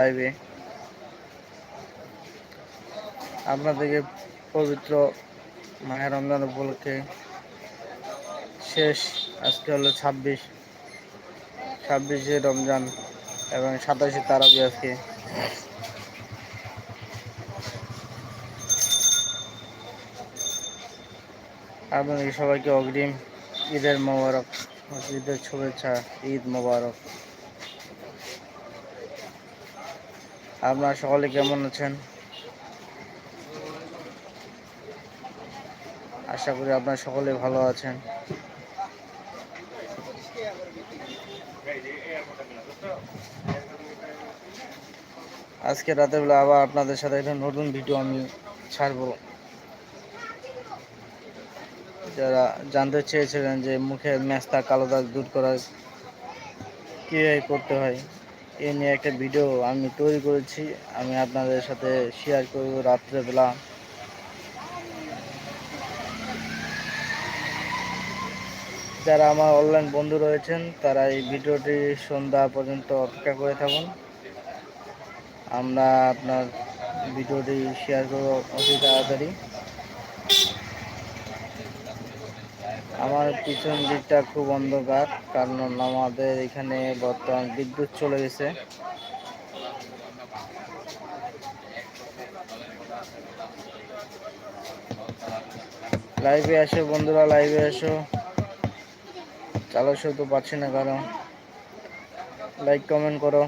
লাইভে আপনাদেরকে পবিত্র মায়ের রমজান উপলক্ষে শেষ, আজকে হলো ছাব্বিশ। ছাব্বিশে রমজান এবং সাতাশে তারাবি আজকে। আপনাদের সবাইকে অগ্রিম ঈদের মোবারক ঈদের শুভেচ্ছা, ঈদ মোবারক। আপনারা সকলে কেমন আছেন? আশা করি আপনারা সকলে ভালো আছেন। আজকে বেলা আবার আপনাদের সাথে একটা নতুন ভিডিও আমি ছাড়বো। যারা জানতে চেয়েছিলেন যে মুখের মেস্তা কালো দাগ দূর করার কীভাবে করতে হয় এ নিয়ে একটা ভিডিও আমি তৈরি করেছি। আমি আপনাদের সাথে শেয়ার করব রাত্রেবেলা। যারা আমার অনলাইন বন্ধু রয়েছেন, তারা এই ভিডিওটি সন্ধ্যা পর্যন্ত অপেক্ষা করে থাকুন। আমরা আপনার ভিডিওটি শেয়ার করব অতি তাড়াতাড়ি। আমার পিছন দিকটা খুব অন্ধকার, কারণ আমাদের এখানে বর্তমান বিদ্যুৎ চলে গেছে। লাইভে আসো বন্ধুরা লাইভে আসো। চালো তো পাচ্ছি না কারণ। লাইক কমেন্ট করো।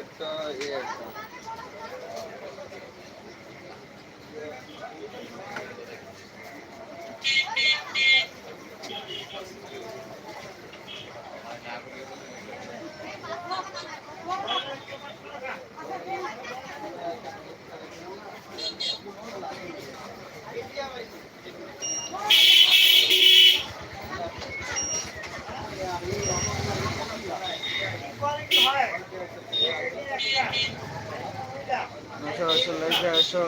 একটা আসো আসো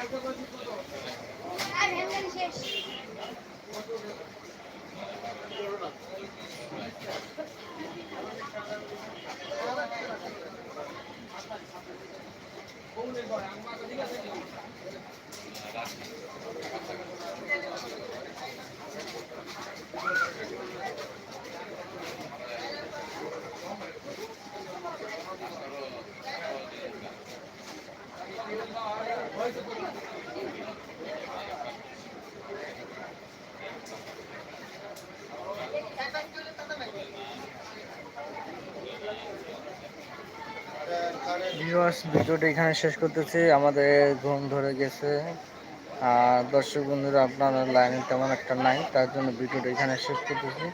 আসো শেষ। ভিউয়ার্স ভিডিওটা এখানে শেষ করতেছি। আমাদের ঘুম ধরে গেছে। আর দর্শক বন্ধুরা, আপনার লাইনে তেমন একটা নাই, তার জন্য ভিডিওটা এখানে শেষ করতেছি।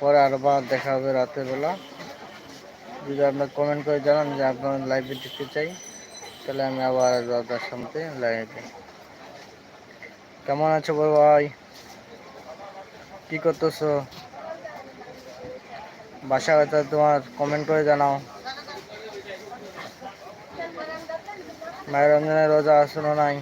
পরে আরবার দেখা হবে রাতের বেলা। যদি আপনার কমেন্ট করে জানান যে আপনার লাইভে দেখতে চাই, তাহলে আমি আবার আপনার সামনে লাইভে কেমন আছো বড় ভাই? কি করতেছো? বাসা হয়তো তোমার কমেন্ট করে জানাও। মায়ের রমজানের রোজা আসনো নাই।